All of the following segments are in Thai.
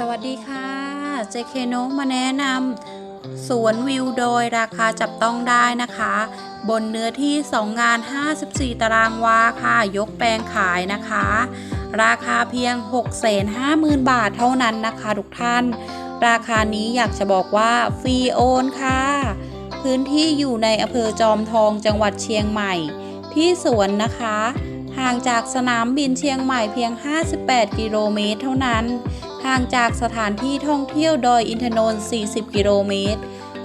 สวัสดีค่ะ เจเคโนมาแนะนำสวนวิวโดยราคาจับต้องได้นะคะ บนเนื้อที่ 2 งาน 54 ตารางวาค่ะ ยกแปลงขายนะคะ ราคาเพียง 650,000 บาทเท่านั้นนะคะทุกท่าน ราคานี้อยากจะบอกว่าฟรีโอนค่ะ พื้นที่อยู่ในอำเภอจอมทองจังหวัดเชียงใหม่ ที่สวนนะคะ ห่างจากสนามบินเชียงใหม่เพียง 58 กิโลเมตรเท่านั้น ห่างจากสถานที่ท่องเที่ยวดอยอินทนนท์ 40 กิโลเมตร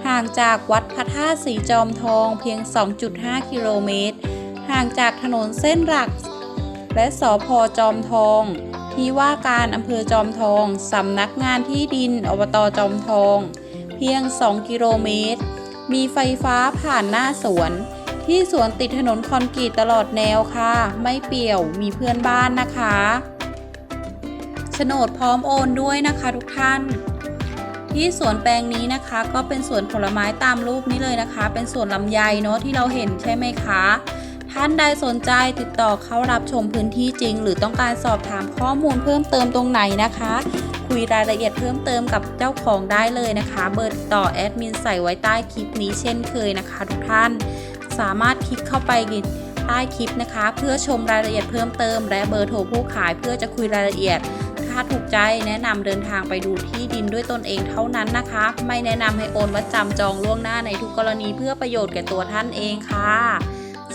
ห่างจากวัดพระธาตุสีจอมทองเพียง 2.5 กิโลเมตร ห่างจากถนนเส้นหลัก และสอพอจอมทอง ที่ว่าการอำเภอจอมทอง สำนักงานที่ดินอบตจอมทอง เพียง 2 กิโลเมตร มีไฟฟ้าผ่านหน้าสวน ที่สวนติดถนนคอนกรีตตลอดแนวค่ะ ไม่เปี่ยว มีเพื่อนบ้านนะคะ นดพร้อมโอนด้วยนะคะทุกท่าน ที่สวนแปลงนี้นะคะก็เป็นสวนผลไม้ตามรูปนี้เลยนะคะ เป็นสวนลำไยเนาะที่เราเห็นใช่ไหมคะ ท่านใดสนใจติดต่อเข้ารับชมพื้นที่จริง หรือต้องการสอบถามข้อมูลเพิ่มเติมตรงไหนนะคะ คุยรายละเอียดเพิ่มเติมกับเจ้าของได้เลยนะคะ เบอร์ติดต่อแอดมินใส่ไว้ใต้คลิปนี้เช่นเคยนะคะ ทุกท่านสามารถคลิกเข้าไปใต้คลิปนะคะ เพื่อชมรายละเอียดเพิ่มเติม และเบอร์โทรผู้ขายเพื่อจะคุยรายละเอียด ถ้าถูกใจแนะนำเดินทางไปดูที่ดินด้วยตนเองเท่านั้นนะคะ ไม่แนะนำให้โอนวัดจำจองล่วงหน้าในทุกกรณีเพื่อประโยชน์แก่ตัวท่านเองค่ะ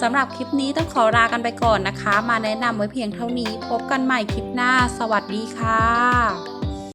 สำหรับคลิปนี้ต้องขอลากันไปก่อนนะคะ มาแนะนำไว้เพียงเท่านี้ พบกันใหม่คลิปหน้า สวัสดีค่ะ